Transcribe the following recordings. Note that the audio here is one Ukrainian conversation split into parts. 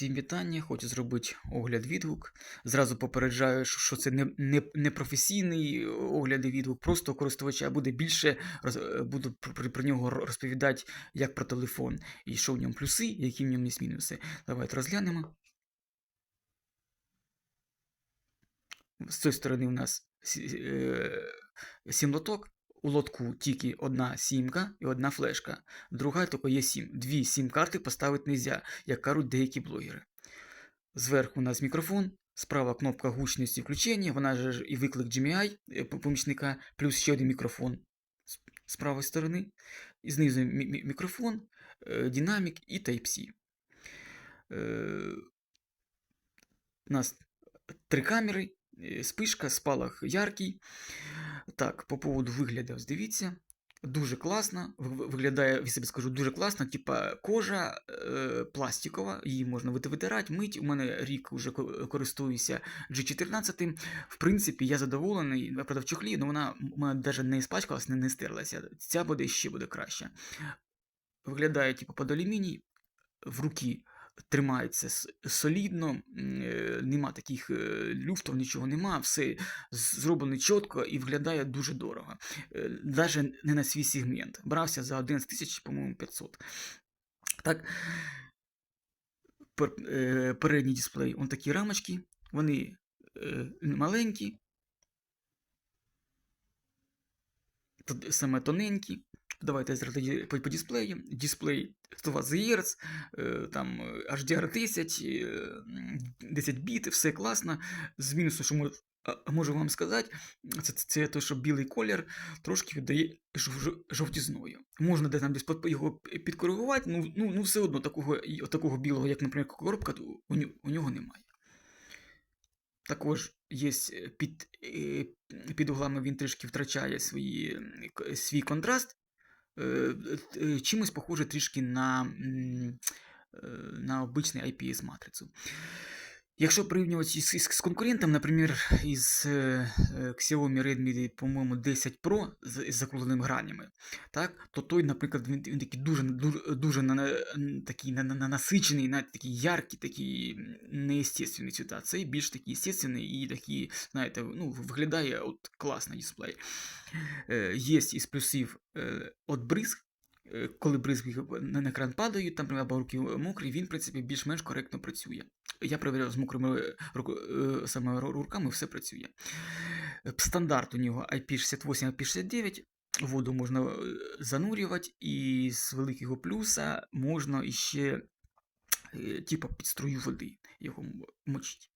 Всім вітання, хочу зробити огляд відгук. Зразу попереджаю, що це не, не, не професійний огляд і відгук, просто користувача буде більше, роз, буду про, про- нього розповідати як про телефон. І що в ньому плюси, які в ньому є мінуси. Давайте розглянемо. З цієї сторони у нас е, сім лоток. У лотку тільки одна сімка і одна флешка. Друга тільки є сім. Дві сім-карти поставити не можна, як кажуть деякі блогери. Зверху у нас мікрофон, справа кнопка гучності включення, вона ж і виклик GMI е, помічника, плюс ще один мікрофон з- правої сторони. І знизу мі- мі- мікрофон, е, динамік і Type-C. Е, У нас три камери, спишка, спалах яркий. Так, по поводу вигляду, дивіться. Дуже класно. ви- ви- Виглядає, я собі скажу, дуже класно. Типа кожа е, пластикова, її можна витирати, мить. У мене рік вже користуюся G14. В принципі, я задоволений. Правда, в чохлі, але вона у мене навіть не спачкалась, не, не стерлася. Ця буде ще буде краще. Виглядає, типу, під алюміній, в руки тримається солідно, е, нема таких е, люфтів, нічого нема, все зроблено чітко і виглядає дуже дорого. Навіть не на свій сегмент. Брався за 11 тисяч, по-моєму, 500. Так, е, передній дисплей, он такі рамочки, вони е, маленькі, саме тоненькі. Давайте по, дисплеї. Дисплей 120 Гц, е, там е, HDR 10, е, 10 біт, все класно. З мінусу, що можу, вам сказати, це, це те, що білий колір трошки віддає жов- жов- жовтізною. Можна де там десь його підкоригувати, ну, ну, ну все одно такого, такого білого, як, наприклад, коробка, у, у нього немає. Також є під, е, під углами він трішки втрачає свої, свій контраст. Е, е, Чимось похоже трішки на, на обичний IPS-матрицю. Якщо порівнювати з конкурентом, наприклад, із е, е, Xiaomi Redmi, по-моєму, 10 Pro з, закругленими гранями, так, то той, наприклад, він, він такий дуже, дуже, дуже на, такий на, на, насичений, навіть такий яркий, такий неестественний цвіт. А цей більш такий естественний і такий, знаєте, ну, виглядає от класно дисплей. Е, Є із плюсів от бризг. Е, Коли бризги на екран падають, там або руки мокрі, він, в принципі, більш-менш коректно працює. Я перевіряв з мокрими е, руку- е, саме руками, все працює. Стандарт у нього IP68, IP69. Воду можна е, занурювати, і з великого плюса можна іще типа під струю води його м- мочить.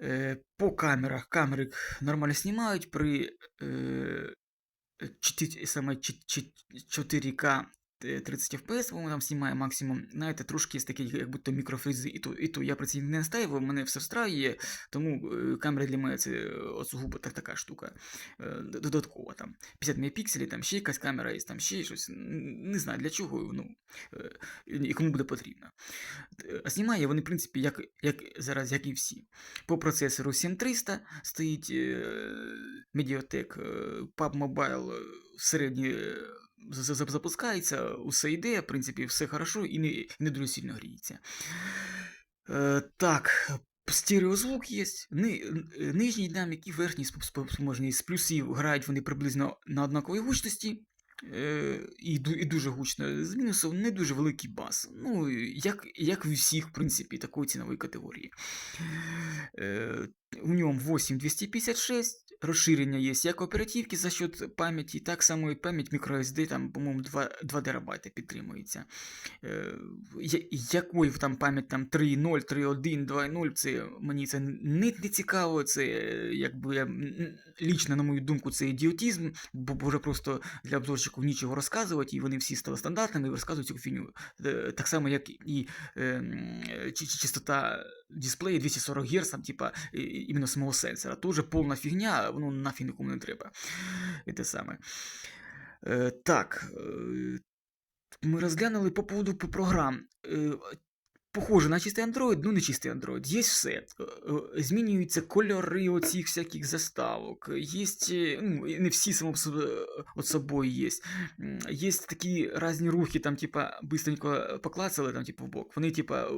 Е, По камерах камери нормально знімають при чти- саме чт- чт- 4К е, 30 FPS, по-моєму, там знімає максимум. Знаєте, трошки є такі, як будто мікрофризи, і то, і то я про це не настаював, мене все встраює, тому е, камера для мене це е, сугубо так, така штука. Е, Додаткова там 50 мегапікселів, там ще якась камера є, там ще щось. Не знаю для чого, ну, і кому буде потрібно. А знімає вони, в принципі, як, як зараз, як і всі. По процесору 7300 стоїть Mediatek PUB Mobile е, середній запускається, усе йде, в принципі, все хорошо і не, і не дуже сильно гріється. Е, так, стереозвук є, ни, е, нижній динамік і верхній сп- сп- З плюсів грають вони приблизно на однаковій гучності. Е, і, і дуже гучно. З мінусів не дуже великий бас. Ну, як, як в усіх, в принципі, такої цінової категорії. Е, у ньому 8256, розширення є як оперативки за счет пам'яті, так само і пам'ять microSD, там, по-моєму, 2, 2 терабайти підтримується. Е, я- якою там пам'ять там 3.0, 3.1, 2.0, це мені це не, не цікаво, це е, якби м, лічно, на мою думку, це ідіотізм, бо вже просто для обзорщиків нічого розказувати, і вони всі стали стандартними і розказують цю фіню. Е, Так само, як і е, частота дисплея 240 Гц, там, типа, іменно самого сенсора. Тоже повна фігня, воно нафіг нікому не треба. І те саме. Е, так. Е, ми розглянули по поводу програм. Е, Похоже на чистий Android, ну не чистий Android. Є все. Змінюються кольори оцих всяких заставок. Є, ну, не всі само от собою є. Є такі різні рухи, там, типа, быстренько поклацали, там, типу, в бок. Вони, типа,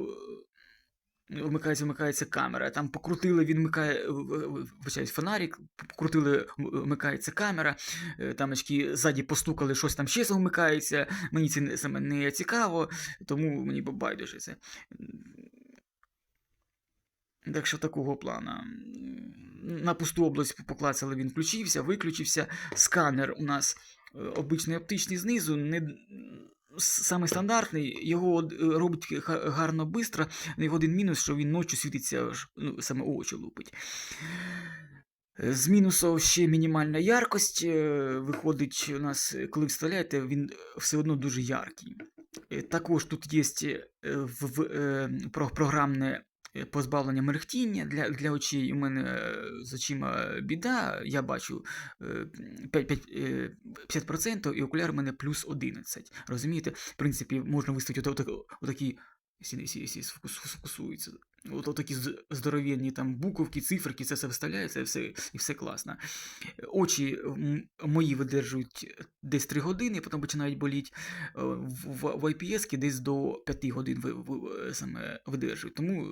вмикається, вмикається камера. Там покрутили, він вмикає, в- в- фонарик, покрутили, вмикається камера, е, там очки ззаді постукали, щось там ще вмикається. Мені це саме не цікаво, тому мені байдуже це. Так що такого плана. На пусту область поклацали, він включився, виключився. Сканер у нас е, обичний оптичний знизу, не саме стандартний, його е, робить гарно бистро. Його один мінус, що він ночі світиться, ну, саме очі лупить. З мінусу ще мінімальна яркость. е, Виходить, у нас, коли вставляєте, він все одно дуже яркий. Е, Також тут є в, в, в, про- програмне позбавлення мерехтіння для, для очей. У мене е, з очима біда, я бачу е, 5, 5, е, 50% і окуляр у мене плюс 11. Розумієте? В принципі, можна виставити отак- отакі, Сі, сі, сі, сфокус- сфокусується. От, такі здоровенні там буковки, циферки, це все вставляється і все, і все класно. Очі мої видержують десь 3 години, потім починають боліти. Е, В, в, IPS десь до 5 годин саме видержують. Тому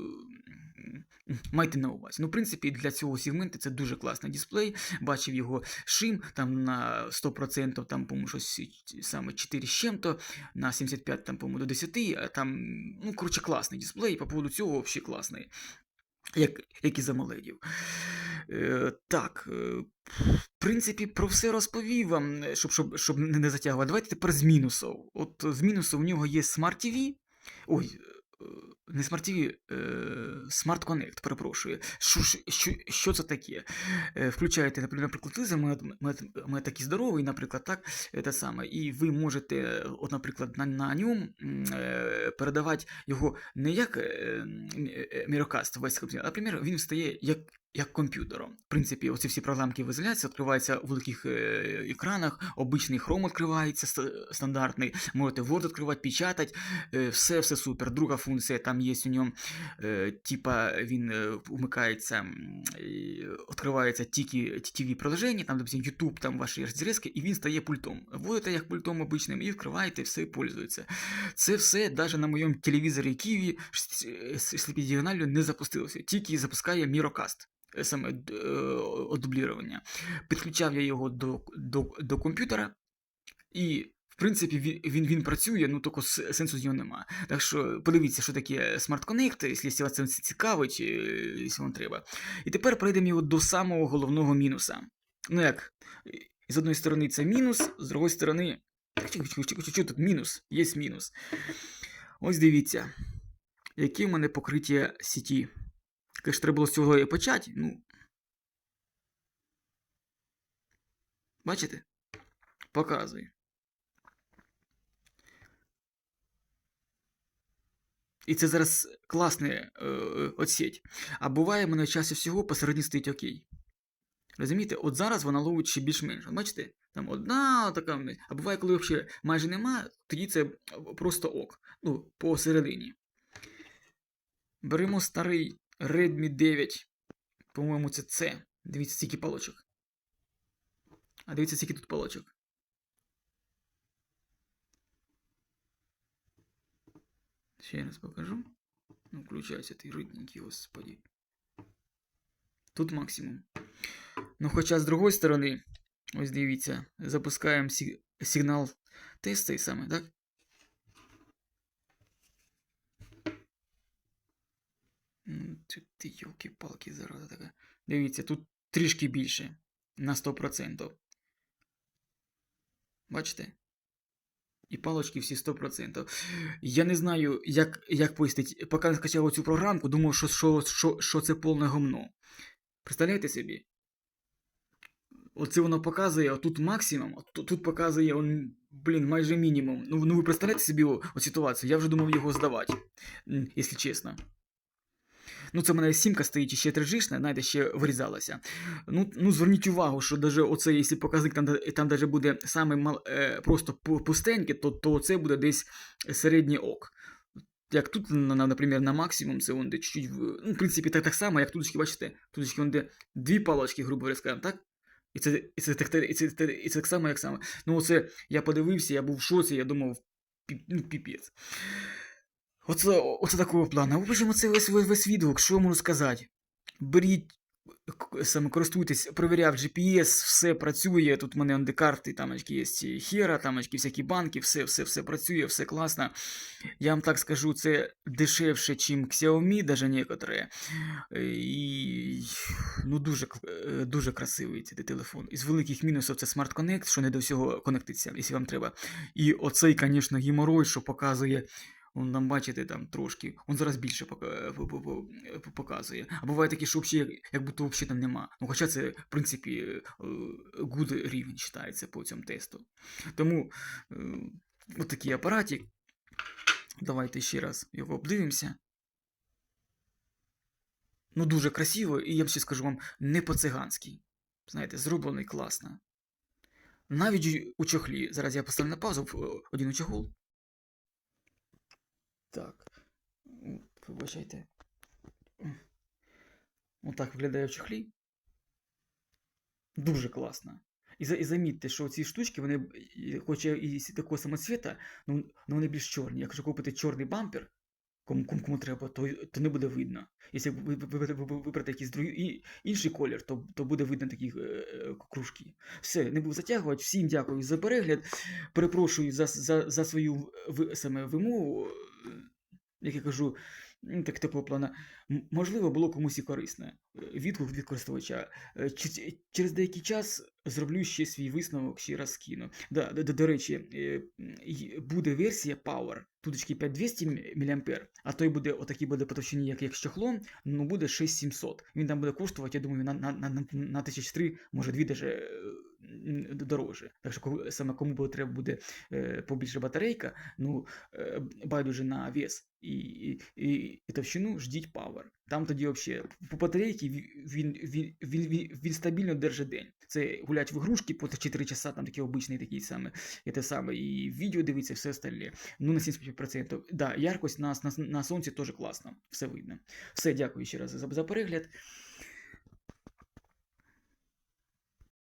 майте на увазі. Ну, в принципі, для цього сегменту це дуже класний дисплей. Бачив його шим там на 100%, там, по-моєму, щось саме 4 з чим-то, на 75 там, по-моєму, до 10, а там, ну, коротше, класний дисплей, по поводу цього взагалі класний. Як, як і за моледів. Е, так, е, в принципі, про все розповів вам, е, щоб, щоб, щоб не затягувати. Давайте тепер з мінусів. От з мінусів у нього є Smart TV. Ой, е, не TV, е, Smart Connect, перепрошую. Що, що, що, це таке? Е, Включаєте, наприклад, телевізор, мене, мене, мене такий здоровий, наприклад, так, е, те саме, і ви можете, от, наприклад, на, на ньому передавати його не як м, е, весь комп'ютер, а, наприклад, він встає як, як комп'ютером. В принципі, оці всі програмки в ізоляції відкриваються у великих екранах, обичний Chrome відкривається стандартний, можете Word відкривати, печатати, все, все супер. Друга функція там є у ньому, е, типа він е, вмикається, відкривається тільки TV приложення, там, допустим, YouTube, там ваші розрізки, і він стає пультом. Вводите як пультом обичним і відкриваєте, все пользується. Це все навіть на моєму телевізорі Києві сліпідіоналю не запустилося, тільки запускає е, Саме д- одублірування. Підключав я його до, до, до комп'ютера, і в принципі він, він, працює, ну с- сенсу з нього немає. Так що подивіться, що таке Smart Connect, якщо вас це цікавить, е, якщо вам треба. І тепер перейдемо його до самого головного мінуса. Ну як, з одної сторони це мінус, з другої сторони. Що тут мінус? Є мінус. Ось дивіться, яке в мене покриття сіті. Ж треба було з цього і почати. Ну. Бачите? Показую. І це зараз класне е, от сеть. А буває, мене часи всього посередині стоїть окей. Розумієте, от зараз вона ловить ще більш-менш. Бачите, там одна така, а буває, коли взагалі майже нема, тоді це просто ок. Ну, посередині. Беремо старий Redmi 9. По-моєму, це це. Дивіться, скільки палочок. А дивіться, скільки тут палочок. Ще раз покажу. Ну, включайся, ти рідненький, господи. Тут максимум. Ну, хоча з другої сторони, ось дивіться, запускаємо сиг- сигнал тест цей саме, так? Ну, Ти, ти йолки-палки, зараза така. Дивіться, тут трішки більше. На 100%. Бачите? І палочки всі 100%. Я не знаю, як, як пояснити. Поки не скачав цю програмку, думав, що, що, що, що це повне гомно. Представляєте собі? Оце воно показує, отут тут максимум, тут, тут показує, он, блін, майже мінімум. Ну, ну ви представляєте собі о, о ситуацію? Я вже думав його здавати, якщо чесно. Ну, це в мене сімка стоїть ще 3G, знаєте, ще вирізалася. Ну, ну зверніть увагу, що даже оце, якщо показник там, там даже буде саме мал, е, просто пу- пустеньке, то, то це буде десь середній ок. Як тут, на, на- наприклад, на максимум, це он де чуть-чуть, ну, в принципі, так, так само, як тут, бачите, тут он де дві палочки, грубо говоря, скажемо, так? І це, і, це, так- і, це, і, це, і це так само, як саме. Ну, оце я подивився, я був в шоці, я думав, пі, ну, піпець. Оце, оце такого плану. В общем, оце весь, весь, відгук, що можу сказати. Беріть, саме користуйтесь, провіряв GPS, все працює. Тут в мене андекарти, там очки є ці Хера, там очки всякі банки, все, все, все працює, все класно. Я вам так скажу, це дешевше, ніж Xiaomi, даже некоторые. Е, І ну, дуже, е, дуже красивий цей телефон. Із великих мінусів це Smart Connect, що не до всього конектиться, якщо вам треба. І оцей, звісно, геморой, що показує. Он там, бачите, там трошки, он зараз більше по- по- показує. А буває такі, що взагалі, як, будто взагалі там нема. Ну, хоча це, в принципі, е, good рівень вважається по цьому тесту. Тому е, отакий апаратик. Давайте ще раз його обдивимося. Ну, дуже красиво, і я ще скажу вам, не по-циганськи. Знаєте, зроблений класно. Навіть у- чохлі. Зараз я поставлю на паузу один у чохол. Так. М, Вибачайте. Отак виглядає в чохлі. Дуже класно. І, і замітьте, що ці штучки, вони, хоч і такого самоцвіта, ну, ну вони більш чорні. Якщо купити чорний бампер, кому, кому, треба, то, то не буде видно. Якщо ви, ви, ви, ви, ви вибрати якийсь другий, інший колір, то, то буде видно такі е, е, кружки. Все, не буду затягувати. Всім дякую за перегляд. Перепрошую за, за, за свою саме вимову. Як я кажу, так такого плана. Можливо, було комусь і корисне. Е, Відгук від користувача. Е, Через деякий час зроблю ще свій висновок, ще раз скину. Да, до, до, речі, е, буде версія Power, туточки 5200 мА, а той буде отакий буде по товщині, як, як з ну буде 6700. Він там буде коштувати, я думаю, на, на, на, на, на 1003, може дві даже е, м, дорожче. Так що саме кому треба буде е, побільше батарейка, ну е, байдуже на вес і, і, і, товщину, ждіть Power. Там тоді взагалі по батарейці він, він, він, він, він стабільно держить день. Це гулять в ігрушки по 4 часа, там такі обичний такий саме, і те саме, і відео дивиться, все остальне. Ну, на 75%. Да, яркость на, на, на сонці теж класно, все видно. Все, дякую ще раз за, за перегляд.